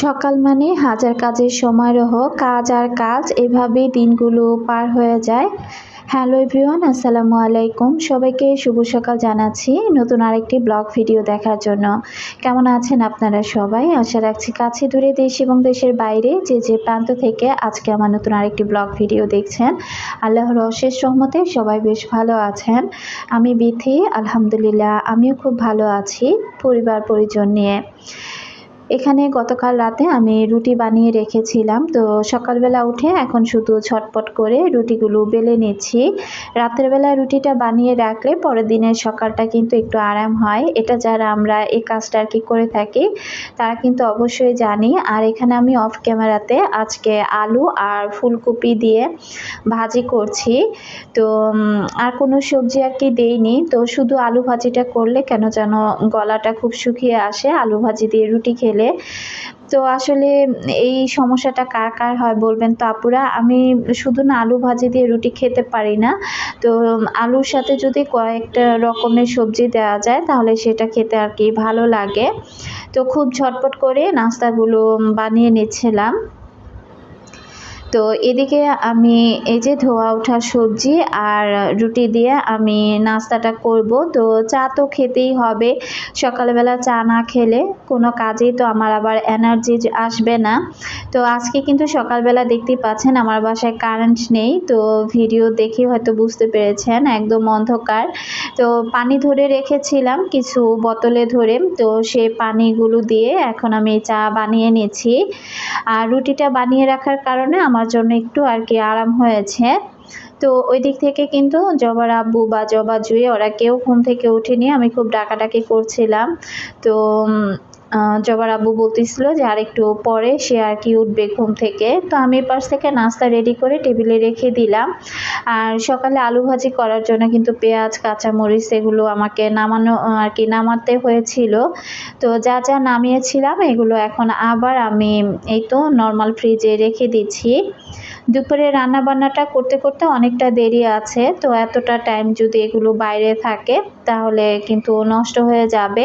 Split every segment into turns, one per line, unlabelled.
সকাল মানে হাজার কাজের সমারোহ, কাজ আর কাজ, এভাবেই দিনগুলো পার হয়ে যায়। হ্যালো এভরিওয়ান, আসসালামু আলাইকুম। সবাইকে শুভ সকাল জানাচ্ছি নতুন আরেকটি ব্লগ ভিডিও দেখার জন্য। কেমন আছেন আপনারা সবাই? আশা রাখছি কাছে দূরে দেশ এবং দেশের বাইরে যে যে প্রান্ত থেকে আজকে আমার নতুন আরেকটি ব্লগ ভিডিও দেখছেন, আল্লাহর অশেষ রহমতে সবাই বেশ ভালো আছেন। আমি বিথি, আলহামদুলিল্লাহ, আমিও খুব ভালো আছি পরিবার পরিজন নিয়ে। এখানে গতকাল রাতে আমি রুটি বানিয়ে রেখেছিলাম। তো সকালবেলা উঠে এখন শুধু ছটপট করে রুটিগুলো বেলে নিচ্ছি। রাতের বেলা রুটিটা বানিয়ে রাখলে পরের দিনের সকালটা কিন্তু একটু আরাম হয়। এটা যারা আমরা এই কাজটা আর কি করে থাকি, তারা কিন্তু অবশ্যই জানি। আর এখানে আমি অফ ক্যামেরাতে আজকে আলু আর ফুলকপি দিয়ে ভাজি করছি। তো আর কোনো সবজি আর কি দেইনি। তো শুধু আলু ভাজিটা করলে কেন যেন গলাটা খুব শুকিয়ে আসে। আলু ভাজি দিয়ে রুটি খেলে গেলে তো আসলে এই সমস্যাটা কার কার হয় বলবেন তো আপুরা? আমি শুধু না আলু ভাজি দিয়ে রুটি খেতে পারি না। তো আলুর সাথে যদি কয়েকটা রকমের সবজি দেওয়া যায়, তাহলে সেটা খেতে আর কি ভালো লাগে। তো খুব ঝটপট করে নাস্তাগুলো বানিয়ে নিচ্ছিলাম। তো এদিকে আমি এই যে ধোয়া ওঠা সবজি আর রুটি দিয়ে আমি নাস্তাটা করব। তো চা তো খেতেই হবে। সকালবেলা চা না খেলে কোনো কাজেই তো আমার আবার এনার্জি আসবে না। তো আজকে কিন্তু সকালবেলা দেখতেই পাচ্ছেন আমার বাসায় কারেন্ট নেই। তো ভিডিও দেখে হয়তো বুঝতে পেরেছেন, একদম অন্ধকার। তো পানি ধরে রেখেছিলাম, কিছু বোতলে ধরে। তো সেই পানিগুলো দিয়ে এখন আমি চা বানিয়ে নিয়েছি আর রুটিটা বানিয়ে রাখার কারণে আমার আমার জন্য একটু আর কি আরাম হয়েছে। তো ওই দিক থেকে কিন্তু জবার আব্বু বা জবা জুয়ে ওরা কেউ ঘুম থেকে উঠেনি। আমি খুব ডাকাডাকি করছিলাম। তো জবার আব্বু বলতেছিল যে আর একটু পরে সে আর কি উঠবে ঘুম থেকে। তো আমি পাশ থেকে নাস্তা রেডি করে টেবিলে রেখে দিলাম। আর সকালে আলু ভাজি করার জন্য কিন্তু পেঁয়াজ, কাঁচামরিচ এগুলো আমাকে নামানো, আর কি নামাতে হয়েছিল। তো যা যা নামিয়েছিলাম এগুলো এখন আবার আমি এই তো নর্মাল ফ্রিজে রেখে দিচ্ছি। দুপুরে রান্না বান্নাটা করতে করতে অনেকটা দেরি আছে, তো এতটা টাইম যদি এগুলো বাইরে থাকে তাহলে কিন্তু নষ্ট হয়ে যাবে।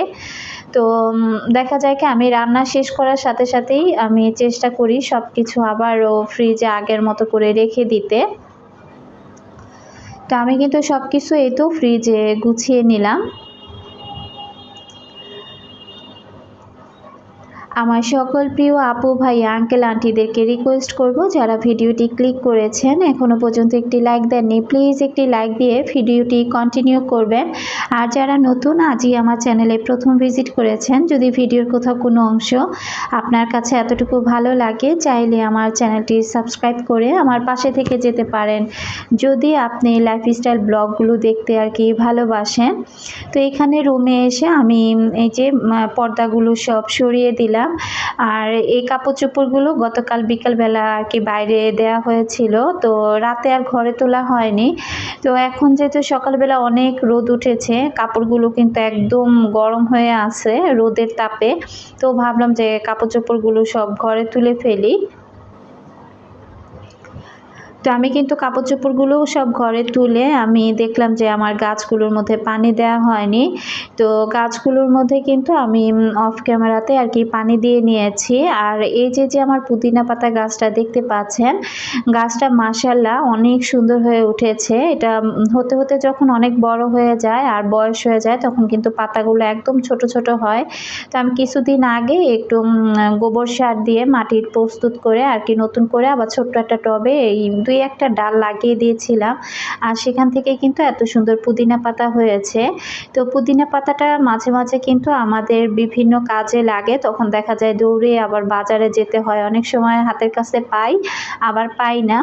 তো দেখা যায় কি, আমি রান্না শেষ করার সাথে সাথেই আমি চেষ্টা করি সব কিছু আবারও ফ্রিজে আগের মতো করে রেখে দিতে। তো আমি কিন্তু সব কিছু এই তো ফ্রিজে গুছিয়ে নিলাম। আমার সকল প্রিয় আপু ভাই আঙ্কেল আন্টিদেরকে রিকোয়েস্ট করব যারা ভিডিওটি ক্লিক করেছেন এখনও পর্যন্ত একটি লাইক দেননি প্লিজ একটি লাইক দিয়ে ভিডিওটি কন্টিনিউ করবেন। আর যারা নতুন, আজই আমার চ্যানেলে প্রথম ভিজিট করেছেন, যদি ভিডিওর কোথাও কোনো অংশ আপনার কাছে এতটুকু ভালো লাগে, চাইলে আমার চ্যানেলটি সাবস্ক্রাইব করে আমার পাশে থেকে যেতে পারেন। যদি আপনি লাইফস্টাইল ব্লগগুলো দেখতে আর কি ভালোবাসেন, তো এখানে রুমে এসে আমি এই যে পর্দাগুলো সব সরিয়ে দিলাম। আর এই কাপড় চোপড়গুলো গতকাল বিকালবেলা আর কি বাইরে দেয়া হয়েছিল। তো রাতে আর ঘরে তোলা হয়নি। তো এখন যেহেতু সকালবেলা অনেক রোদ উঠেছে, কাপড়গুলো কিন্তু একদম গরম হয়ে আছে রোদের তাপে। তো ভাবলাম যে কাপড় চোপড়গুলো সব ঘরে তুলে ফেলি। তো আমি কিন্তু কাপড় চোপড়গুলোও সব ঘরে তুলে আমি দেখলাম যে আমার গাছগুলোর মধ্যে পানি দেওয়া হয়নি। তো গাছগুলোর মধ্যে কিন্তু আমি অফ ক্যামেরাতে আর কি পানি দিয়ে নিয়েছি। আর এই যে যে আমার পুদিনা পাতা গাছটা দেখতে পাচ্ছেন, গাছটা মাসাল্লাহ অনেক সুন্দর হয়ে উঠেছে। এটা হতে হতে যখন অনেক বড় হয়ে যায় আর বয়স হয়ে যায়, তখন কিন্তু পাতাগুলো একদম ছোট ছোট হয়। তো আমি কিছুদিন আগে একটু গোবর সার দিয়ে মাটির প্রস্তুত করে আর কি নতুন করে আবার ছোট্ট একটা টবে এই দুই একটা ডাল লাগিয়ে দিয়েছিলাম। আর সেখান থেকে কিন্তু এত সুন্দর পুদিনা পাতা হয়েছে। তো পুদিনা পাতাটা মাঝে মাঝে কিন্তু আমাদের বিভিন্ন কাজে লাগে। তখন দেখা যায় দৌড়ে আবার বাজারে যেতে হয়। অনেক সময় হাতের কাছে পাই, আবার পাই না।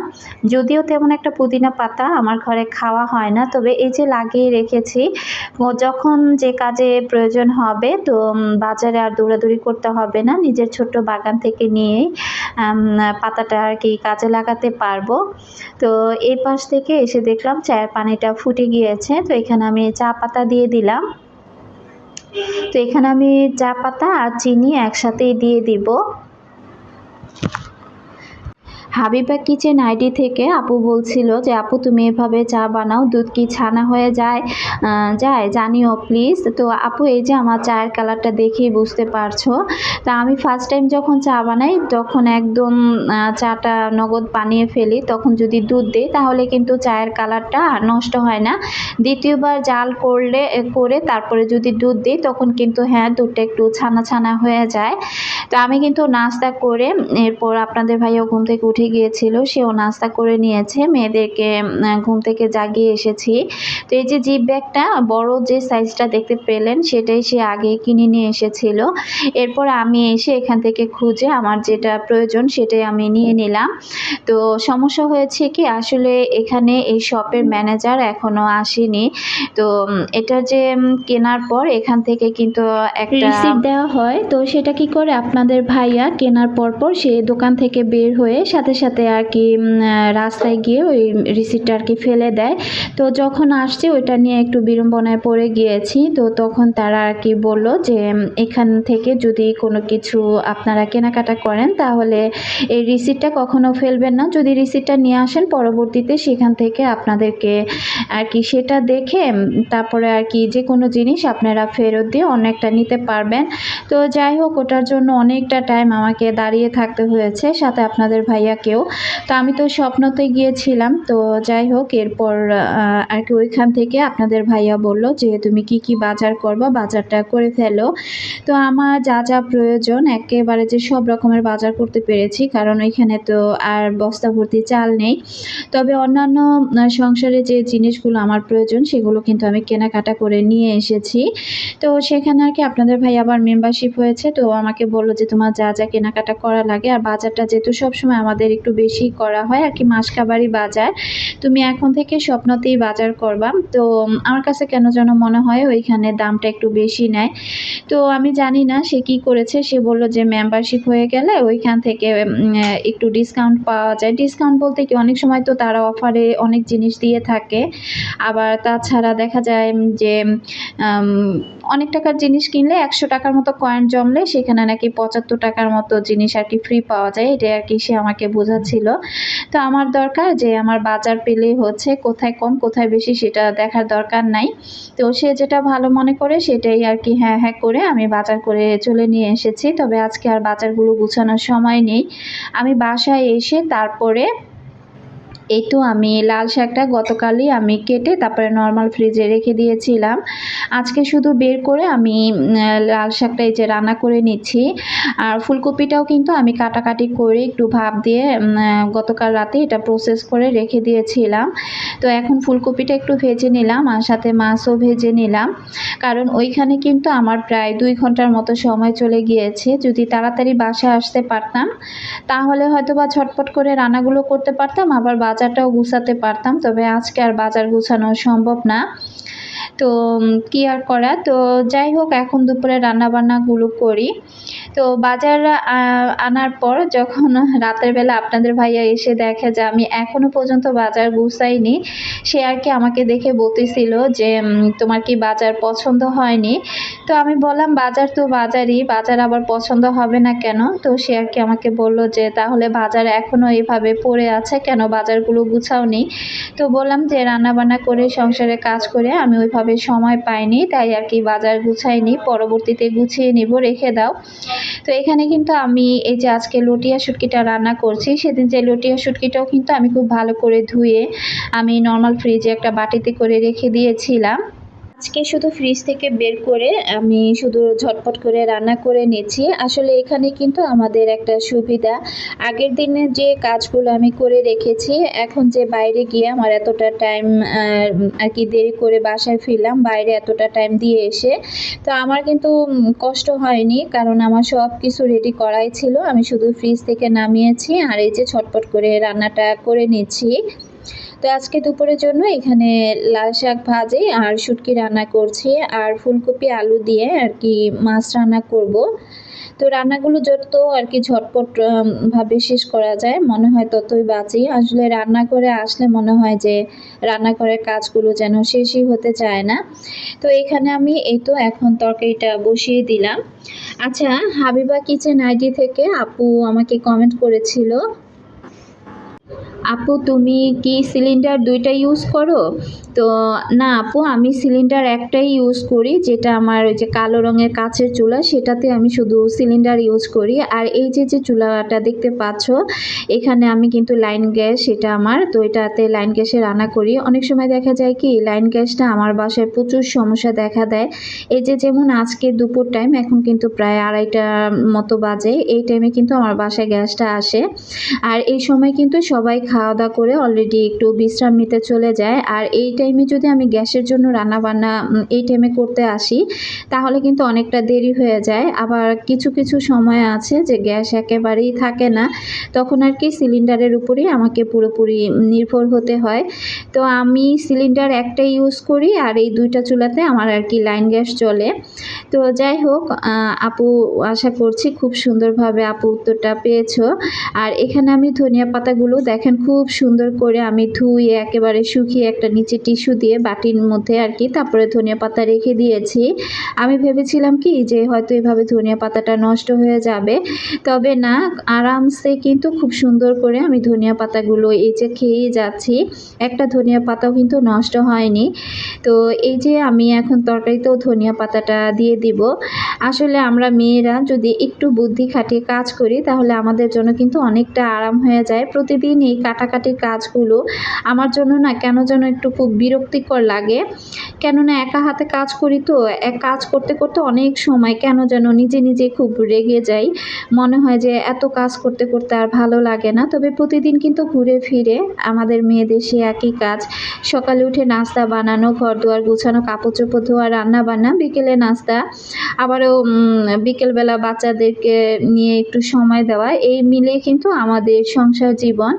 যদিও তেমন একটা পুদিনা পাতা আমার ঘরে খাওয়া হয় না। তবে এই যে লাগিয়ে রেখেছি যখন যে কাজে প্রয়োজন হবে, তো বাজারে আর দৌড়াদৌড়ি করতে হবে না। নিজের ছোট্ট বাগান থেকে নিয়েই পাতাটা আর কি কাজে লাগাতে পারব। তো এই পাশ থেকে এসে দেখলাম চায়ের পানিটা ফুটে গিয়েছে, তো এখানে আমি চা পাতা দিয়ে দিলাম। তো এখানে আমি চা পাতা আর চিনি একসাথেই দিয়ে দিব। হাবিবা কিচেন আইডি থেকে আপু বলছিল যে, আপু, তুমি এভাবে চা বানাও, দুধ কি ছানা হয়ে যায়? যায়, জানিও প্লিজ তো আপু, এই যে আমার চায়ের কালারটা দেখেই বুঝতে পারছ। তা আমি ফার্স্ট টাইম যখন চা বানাই, তখন একদম চাটা নগদ বানিয়ে ফেলি। তখন যদি দুধ দিই, তাহলে কিন্তু চায়ের কালারটা নষ্ট হয় না। দ্বিতীয়বার জাল করলে করে তারপরে যদি দুধ দিই, তখন কিন্তু হ্যাঁ দুধটা একটু ছানা ছানা হয়ে যায়। তো আমি কিন্তু নাস্তা করে, এরপর আপনাদের ভাইও ঘুম থেকে উঠে গিয়েছিল, সেও নাস্তা করে নিয়েছে। মেয়েদেরকে ঘুম থেকে জাগিয়ে এসেছি। তো এই যে জিপ ব্যাগটা, বড় যে সাইজটা দেখতে পেলেন, সেটাই সে আগে কিনে নিয়ে এসেছিল। এরপর আমি এসে এখান থেকে খুঁজে আমার যেটা প্রয়োজন, সেটাই আমি নিয়ে নিলাম। তো সমস্যা হয়েছে কি, আসলে এখানে এই শপের ম্যানেজার এখনও আসেনি। তো এটা যে কেনার পর এখান থেকে কিন্তু একটা রিসিপ্ট দেওয়া হয়। তো সেটা কি করে আপনাদের ভাইয়া কেনার পর পর সে দোকান থেকে বের হয়ে সাথে সাথে আর কি রাস্তায় গিয়ে ওই রিসিপ্টটা আর কি ফেলে দেয়। তো যখন আসছে ওইটা নিয়ে একটু বিড়ম্বনায় পড়ে গিয়েছি। তো তখন তারা আর কি বলল যে এখান থেকে যদি কোনো কিছু আপনারা কেনাকাটা করেন, তাহলে এই রিসিপ্টটা কখনো ফেলবেন না। যদি রিসিপ্টটা নিয়ে আসেন, পরবর্তীতে সেখান থেকে আপনাদেরকে আর কি সেটা দেখে তারপরে আর কি যে কোনো জিনিস আপনারা ফেরত দিয়ে অনেকটা নিতে পারবেন। তো যাই হোক, ওটার জন্য অনেকটা টাইম আমাকে দাঁড়িয়ে থাকতে হয়েছে। সাথে আপনাদের ভাইয়াকেও তো আমি তো স্বপ্নতে গিয়েছিলাম। তো যাই হোক, এরপর আর কি ওইখান থেকে আপনাদের ভাইয়া বলল যে, তুমি কি কি বাজার করবা? বাজারটা করে ফেলো। তো আমার যা যা প্রয়োজন, একেবারে যে সব রকমের বাজার করতে পেরেছি, কারণ ওইখানে তো আর বস্তা ভর্তি চাল নেই। তবে অন্যান্য সংসারে যে জিনিসগুলো আমার প্রয়োজন, সেগুলো কিন্তু আমি কেনাকাটা করে নিয়ে এসেছি। তো সেখানে আর কি আপনাদের ভাই আবার মেম্বারশিপ হয়েছে। তো আমাকে বলল যে, তোমার যা যা কেনাকাটা করা লাগে। আর বাজারটা যেহেতু সবসময় আমাদের একটু বেশি করা হয় আর কি, মাসকাবারি বাজার। তুমি এখন থেকে স্বপ্নতেই বাজার করবা। তো আমার কাছে কেন যেন মনে হয় ওইখানে দামটা একটু বেশি নেয়। তো আমি জানি না সে কি করেছে। সে বলল যে মেম্বারশিপ হয়ে গেলে ওইখান থেকে একটু ডিসকাউন্ট পাওয়া যায়। ডিসকাউন্ট বলতে কি অনেক সময় তো তারা অফারে অনেক জিনিস দিয়ে থাকে। আবার তাছাড়া দেখা যায় যে অনেক টাকার জিনিস কিনলে একশো টাকার মতো কয়েন জমলে সেখানে নাকি পঁচাত্তর টাকার মতো জিনিস আর কি ফ্রি পাওয়া যায়। এটা আর কি সে আমাকে বোঝাচ্ছিল। তো আমার দরকার যে, আমার বাজার পেলেই হচ্ছে কোথায় কম, কোথায় বেশি সেটা দেখার দরকার নাই। তো সে যেটা ভালো মনে করে সেটাই আর কি হ্যাঁ হ্যাঁ করে আমি বাজার করে চলে নিয়ে এসেছি। তবে আজকে আর বাজারগুলো গুছানোর সময় নেই। আমি বাসায় এসে তারপরে এই তো আমি লাল শাকটা গতকালই আমি কেটে তারপরে নর্মাল ফ্রিজে রেখে দিয়েছিলাম। আজকে শুধু বের করে আমি লাল শাকটা এই যে রান্না করে নিচ্ছি। আর ফুলকপিটাও কিন্তু আমি কাটাকাটি করে একটু ভাপ দিয়ে গতকাল রাতে এটা প্রসেস করে রেখে দিয়েছিলাম। তো এখন ফুলকপিটা একটু ভেজে নিলাম আর সাথে মাছও ভেজে নিলাম। কারণ ওইখানে কিন্তু আমার প্রায় দুই ঘণ্টার মতো সময় চলে গিয়েছে। যদি তাড়াতাড়ি বাসায় আসতে পারতাম, তাহলে হয়তো বা ঝটপট করে রান্নাগুলো করতে পারতাম, আবার বাজারটাও গুছাতে পারতাম, তবে আজকে আর বাজার গুছানো সম্ভব না। তো কি আর করা? তো, যাই হোক, এখন দুপুরে রান্না বান্নাগুলো করি। তো বাজার আনার পর যখন রাতের বেলা আপনাদের ভাইয়া এসে দেখে যে আমি এখনও পর্যন্ত বাজার গুছাইনি, সে আর কি আমাকে দেখে বলতেছিল যে তোমার কি বাজার পছন্দ হয়নি? তো আমি বললাম, বাজার তো বাজারই, বাজার আবার পছন্দ হবে না কেন? তো সে আর কি আমাকে বলল যে, তাহলে বাজার এখনও এভাবে পড়ে আছে কেন? বাজারগুলো গুছাওনি? তো বললাম যে রান্না বান্না করে, সংসারে কাজ করে আমি ওইভাবে সময় পাইনি, তাই আর কি বাজার গুছাইনি, পরবর্তীতে গুছিয়ে নিব, রেখে দাও। তো এখানে কিন্তু আমি এই যে আজকে লটিয়া শুটকিটা রান্না করছি, সেদিন যে লটিয়া শুটকিটাও কিন্তু আমি খুব ভালো করে ধুয়ে আমি নর্মাল ফ্রিজে একটা বাটিতে করে রেখে দিয়েছিলাম। আজকে শুধু ফ্রিজ থেকে বের করে আমি শুধু ঝটপট করে রান্না করে নিচ্ছি আসলে এখানে কিন্তু আমাদের একটা সুবিধা। আগের দিনে যে কাজগুলো আমি করে রেখেছি, এখন যে বাইরে গিয়ে আমার এতটা টাইম আর কি দেরি করে বাসায় ফিরলাম, বাইরে এতটা টাইম দিয়ে এসে, তো আমার কিন্তু কষ্ট হয়নি। কারণ আমার সব কিছু রেডি করাই ছিল। আমি শুধু ফ্রিজ থেকে নামিয়েছি আর এই যে ছটপট করে রান্নাটা করে নিচ্ছি। তো আজকে দুপুরের জন্য এখানে লাল শাক ভাজি আর শুটকি রান্না করছি আর ফুলকপি, আলু দিয়ে আর কি মাছ রান্না করব। তো রান্নাগুলো যত আর কি ঝটপট ভাবে শেষ করা যায়, মনে হয় ততই বাঁচি। আসলে রান্না করে আসলে মনে হয় যে রান্না রান্নাঘরের কাজগুলো যেন শেষই হতে চায় না। তো এখানে আমি এই তো এখন তরকারিটা বসিয়ে দিলাম। আচ্ছা হাবিবা কিচেন আইডি থেকে আপু আমাকে কমেন্ট করেছিল। আপু, তুমি কি সিলিন্ডার দুইটা ইউজ করো? তো, না আপু, আমি সিলিন্ডার একটাই ইউজ করি, যেটা আমার ওই যে কালো রঙের কাচের চুলা, সেটাতে আমি শুধু সিলিন্ডার ইউজ করি। আর এই যে যে চুলাটা দেখতে পাচ্ছ, এখানে আমি কিন্তু লাইন গ্যাস, সেটা আমার, তো এটাতে লাইন গ্যাসে রান্না করি। অনেক সময় দেখা যায় কি লাইন গ্যাসটা আমার বাসায় প্রচুর সমস্যা দেখা দেয়। এই যে, যেমন আজকে দুপুর টাইম এখন কিন্তু প্রায় আড়াইটা মতো বাজে, এই টাইমে কিন্তু আমার বাসায় গ্যাসটা আসে। আর এই সময় কিন্তু সবাই খাওয়া দাওয়া করে অলরেডি একটু বিশ্রাম নিতে চলে যায়। আর এই টাইমে যদি আমি গ্যাসের জন্য রান্না বান্না এই টাইমে করতে আসি, তাহলে কিন্তু অনেকটা দেরি হয়ে যায়। আবার কিছু কিছু সময় আছে যে গ্যাস একেবারেই থাকে না, তখন আর কি সিলিন্ডারের উপরেই আমাকে পুরোপুরি নির্ভর হতে হয়। তো আমি সিলিন্ডার একটাই ইউজ করি, আর এই দুইটা চুলাতে আমার আর কি লাইন গ্যাস চলে। তো যাই হোক আপু, আশা করছি খুব সুন্দরভাবে আপু উত্তরটা পেয়েছ। আর এখানে আমি ধনিয়া পাতাগুলো দেখেন খুব সুন্দর করে আমি ধুয়ে, একেবারে শুকিয়ে একটা নিচে টিস্যু দিয়ে বাটির মধ্যে আর কি, তারপরে ধনিয়া পাতা রেখে দিয়েছি। আমি ভেবেছিলাম কি যে হয়তো এভাবে ধনিয়া পাতাটা নষ্ট হয়ে যাবে, তবে না, আরামসে কিন্তু খুব সুন্দর করে আমি ধনিয়া পাতাগুলো এই যে খেয়েই যাচ্ছি, একটা ধনিয়া পাতাও কিন্তু নষ্ট হয়নি। তো এই যে আমি এখন তরকারিতেও ধনিয়া পাতাটা দিয়ে দিব। আসলে আমরা মেয়েরা যদি একটু বুদ্ধি খাটিয়ে কাজ করি, তাহলে আমাদের জন্য কিন্তু অনেকটা আরাম হয়ে যায়। প্রতিদিন এই কাটাকাটির কাজগুলো, আমার জন্য না কেন যেন একটু খুব বিরক্তিকর লাগে। কেননা একা হাতে কাজ করি তো, এক কাজ করতে করতে অনেক সময় কেন যেন নিজে নিজে খুব রেগে যাই। মনে হয় যে এত কাজ করতে করতে আর ভালো লাগে না। তবে প্রতিদিন কিন্তু ঘুরে ফিরে আমাদের মেয়েদের সে একই কাজ। সকালে উঠে নাস্তা বানানো ঘর দুয়ার গুছানো কাপড় চোপড় ধোয়া, রান্না বান্না, বিকেলে নাস্তা, আবারও বিকেলবেলা বাচ্চাদেরকে নিয়ে একটু সময় দেওয়া, এই মিলে কিন্তু আমাদের সংসার জীবন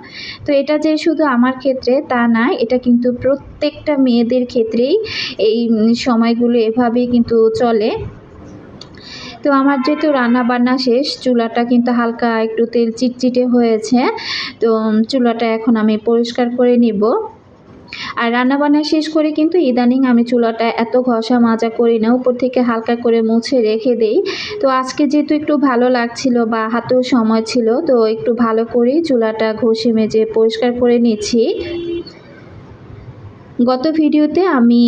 তো এটা যে শুধু আমার ক্ষেত্রে তা না, এটা কিন্তু প্রত্যেকটা মেয়েদের ক্ষেত্রেই এই সময়গুলো এভাবেই কিন্তু চলে। তো আমার যেহেতু রান্না বান্না শেষ, চুলাটা কিন্তু হালকা একটু তেল চিটচিটে হয়েছে, তো চুলাটা এখন আমি পরিষ্কার করে নিব। আর রান্নাবান্না শেষ করে কিন্তু ইদানিং আমি চুলাটা এত ঘষা মাজা করি না, উপর থেকে হালকা করে মুছে রেখে দেই। তো আজকে যেহেতু একটু ভালো লাগছিল বা হাতেও সময় ছিল, তো একটু ভালো করেই চুলাটা ঘষে মেজে পরিষ্কার করে নিচ্ছি। গত ভিডিওতে আমি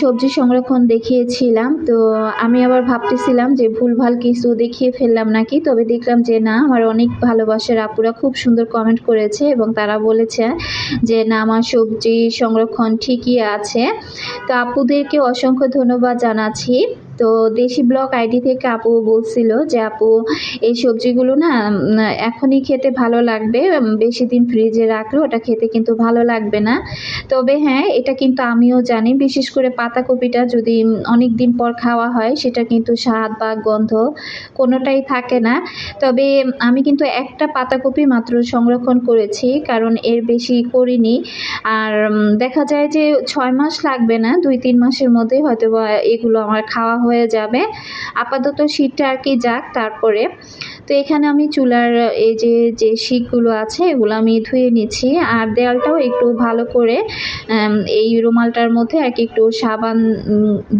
সবজি সংরক্ষণ দেখিয়েছিলাম, তো আমি আবার ভাবতেছিলাম যে ভুলভাল কিছু দেখিয়ে ফেললাম নাকি, তবে দেখলাম যে না, আমার অনেক ভালোবাসার আপুরা খুব সুন্দর কমেন্ট করেছে এবং তারা বলেছে যে না, আমার সবজি সংরক্ষণ ঠিকই আছে। তো আপুদেরকে অসংখ্য ধন্যবাদ জানাচ্ছি। তো দেশি ব্লগ আইডি থেকে আপু বলছিল যে, আপু, এই সবজিগুলো না এখনই খেতে ভালো লাগবে বেশি দিন ফ্রিজে রাখলে, ওটা খেতে কিন্তু ভালো লাগবে না। তবে হ্যাঁ এটা কিন্তু আমিও জানি, বিশেষ করে পাতাকপিটা যদি অনেক দিন পর খাওয়া হয়, সেটা কিন্তু স্বাদ বা গন্ধ কোনোটাই থাকে না। তবে আমি কিন্তু একটা পাতাকপি মাত্র সংরক্ষণ করেছি, কারণ এর বেশি করিনি। আর দেখা যায় যে, ছয় মাস লাগবে না, দুই তিন মাসের মধ্যে হয়তো এগুলো আমার খাওয়া হয়ে যাবে। আপাতত শীতটা আর কি যাক তারপরে। তো এখানে আমি চুলার, এই যে যে শিকগুলো আছে, এগুলো আমি ধুয়ে নিচ্ছি। আর দেয়ালটাও একটু ভালো করে এই রুমালটার মধ্যে আর কি একটু সাবান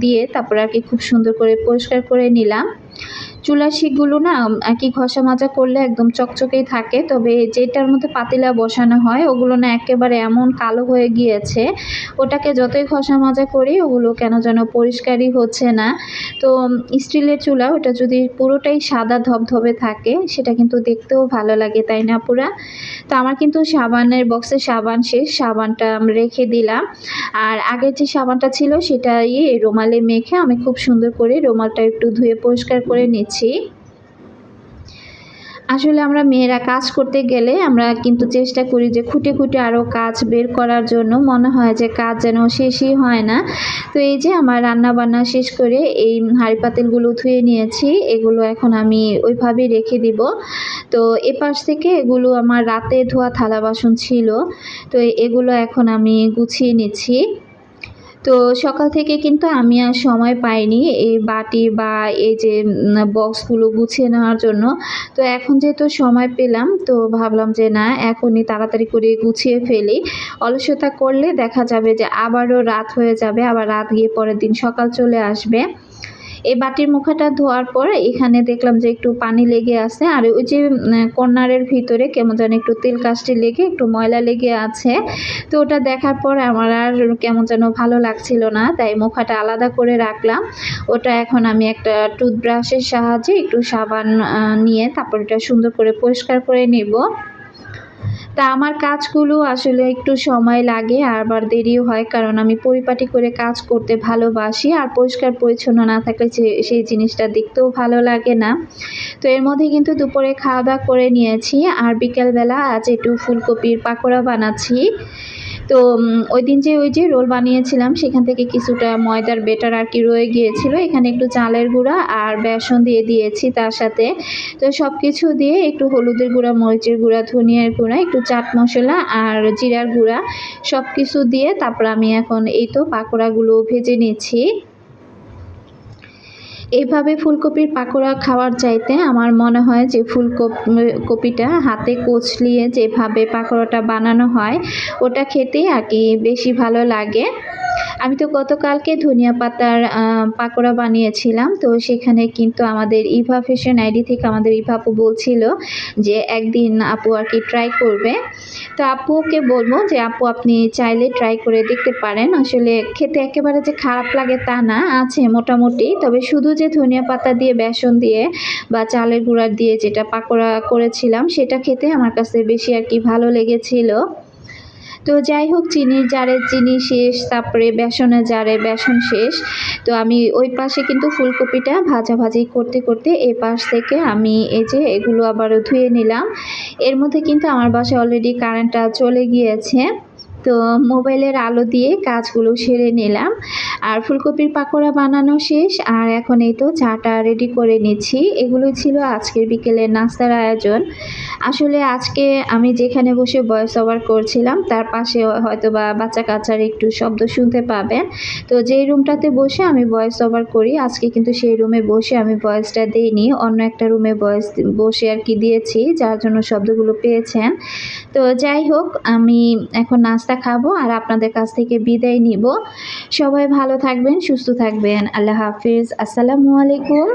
দিয়ে তারপরে আর কি খুব সুন্দর করে পরিষ্কার করে নিলাম। চুলার শিকগুলো না কি ঘষা মাজা করলে একদম চকচকেই থাকে। তবে যেটার মধ্যে পাতিলা বসানো হয়, ওগুলো না একেবারে এমন কালো হয়ে গিয়েছে, ওটাকে যতই ঘষা মাজা করি, ওগুলো কেন যেন পরিষ্কারই হচ্ছে না। তো স্টিলের চুলা, ওটা যদি পুরোটাই সাদা ধবধবে থাকে, সেটা কিন্তু দেখতেও ভালো লাগে, তাই না পুরা? তো আমার কিন্তু সাবানের বক্সে সাবান শেষ, সাবানটা রেখে দিলাম। আর আগের যে সাবানটা ছিল, সেটা ইয়ে রোমালে মেখে আমি খুব সুন্দর করে রোমালটা একটু ধুয়ে পরিষ্কার করে নিচ্ছি। নিচ্ছি আসলে আমরা মেয়েরা কাজ করতে গেলে আমরা কিন্তু চেষ্টা করি যে খুঁটে খুঁটে আরও কাজ বের করার জন্য। মনে হয় যে কাজ যেন শেষই হয় না। তো এই যে আমার রান্না বান্না শেষ করে এই হাঁড়ি পাতিলগুলো ধুয়ে নিয়েছি, এগুলো এখন আমি ওইভাবেই রেখে দিব। তো এপাশ থেকে এগুলো আমার রাতে ধোয়া থালা বাসন ছিল, তো এগুলো এখন আমি গুছিয়ে নিচ্ছি। তো সকাল থেকে কিন্তু আমি আর সময় পাইনি এই বাটি বা এই যে বক্সগুলো গুছিয়ে নেওয়ার জন্য। তো এখন যেহেতু সময় পেলাম, তো ভাবলাম যে না, এখনই তাড়াতাড়ি করে গুছিয়ে ফেলি। অলসতা করলে দেখা যাবে যে আবারও রাত হয়ে যাবে, আবার রাত গিয়ে পরের দিন সকাল চলে আসবে। এই বাটির মুখাটা ধোয়ার পর এখানে দেখলাম যে একটু পানি লেগে আছে। আর ওই যে কর্নারের ভিতরে কেমন যেন একটু তেল কাজটি লেগে, একটু ময়লা লেগে আছে। তো ওটা দেখার পর আমার আর কেমন যেন ভালো লাগছিল না, তাই মুখাটা আলাদা করে রাখলাম। ওটা এখন আমি একটা টুথব্রাশের সাহায্যে একটু সাবান নিয়ে তারপর এটা সুন্দর করে পরিষ্কার করে নেব। তা আমার কাজগুলো আসলে একটু সময় লাগে, আবার দেরিও হয়, কারণ আমি পরিপাটি করে কাজ করতে ভালোবাসি, আর পরিষ্কার পরিচ্ছন্ন না থাকলে সেই জিনিসটা দেখতেও ভালো লাগে না। তো এর মধ্যে কিন্তু দুপুরে খাওয়া দাওয়া করে নিয়েছি, আর বিকেলবেলা আজ একটু ফুলকপির পাকোড়া বানাচ্ছি। তো ওই দিন যে ওই যে রোল বানিয়েছিলাম, সেখান থেকে কিছুটা ময়দার বেটার আর কি রয়ে গিয়েছিল। এখানে একটু চালের গুঁড়া আর বেসন দিয়ে দিয়েছি তার সাথে। তো সব কিছু দিয়ে একটু হলুদের গুঁড়া, মরিচের গুঁড়া, ধনিয়ার গুঁড়া, একটু চাট মশলা আর জিরার গুঁড়া সব কিছু দিয়ে তারপর আমি এখন এই তো পাকোড়াগুলো ভেজে নিচ্ছি। এইভাবে ফুলকপির পাকোড়া খাওয়ার চাইতে আমার মনে হয় যে ফুলকপি কপিটা হাতে কচলিয়ে যেভাবে পাকোড়াটা বানানো হয়, ওটা খেতে আর কি বেশি ভালো লাগে। আমি তো গতকালকে ধনিয়া পাতার পাকোড়া বানিয়েছিলাম। তো সেখানে কিন্তু আমাদের ইভা ফ্যাশন আইডি থেকে আমাদের ইভা আপু বলছিল যে, একদিন আপু আর কি ট্রাই করবে। তো আপুকে বলব যে, আপু, আপনি চাইলে ট্রাই করে দেখতে পারেন। আসলে খেতে একেবারে যে খারাপ লাগে তা না, আছে মোটামুটি। তবে শুধু যে ধনিয়া পাতা দিয়ে, বেসন দিয়ে বা চালের গুঁড়া দিয়ে যেটা পাকোড়া করেছিলাম, সেটা খেতে আমার কাছে বেশি আর কি ভালো লেগেছিল। তো যাই হোক চিনির জারে চিনি শেষ, তারপরে বেসনে জারে বেসন শেষ। তো আমি ওই পাশে কিন্তু ফুলকপিটা ভাজাভাজি করতে করতে এই পাশ থেকে আমি এই যে এগুলো আবারও ধুয়ে নিলাম। এর মধ্যে কিন্তু আমার বাসায় অলরেডি কারেন্টটা চলে গিয়েছে। তো মোবাইলের আলো দিয়ে কাজগুলো সেরে নিলাম। আর ফুলকপির পাকোড়া বানানো শেষ, আর এখন এই তো চাটা রেডি করে নিচ্ছি। এগুলো ছিল আজকের বিকেলের নাস্তার আয়োজন। আসলে আজকে আমি যেখানে বসে ভয়েস ওভার করছিলাম, তার পাশে হয়তো বা বাচ্চা কাচ্চার একটু শব্দ শুনতে পাবেন। তো যেই রুমটাতে বসে আমি ভয়েস ওভার করি, আজকে কিন্তু সেই রুমে বসে আমি ভয়েসটা দিইনি, অন্য একটা রুমে ভয়েস বসে আর কি দিয়েছি, যার জন্য শব্দগুলো পেয়েছেন। তো যাই হোক, আমি এখন নাস্তা খাব আর আপনাদের কাছ থেকে বিদায় নিব। সবাই ভালো থাকবেন, সুস্থ থাকবেন, আল্লাহ হাফিজ, আসসালামু আলাইকুম।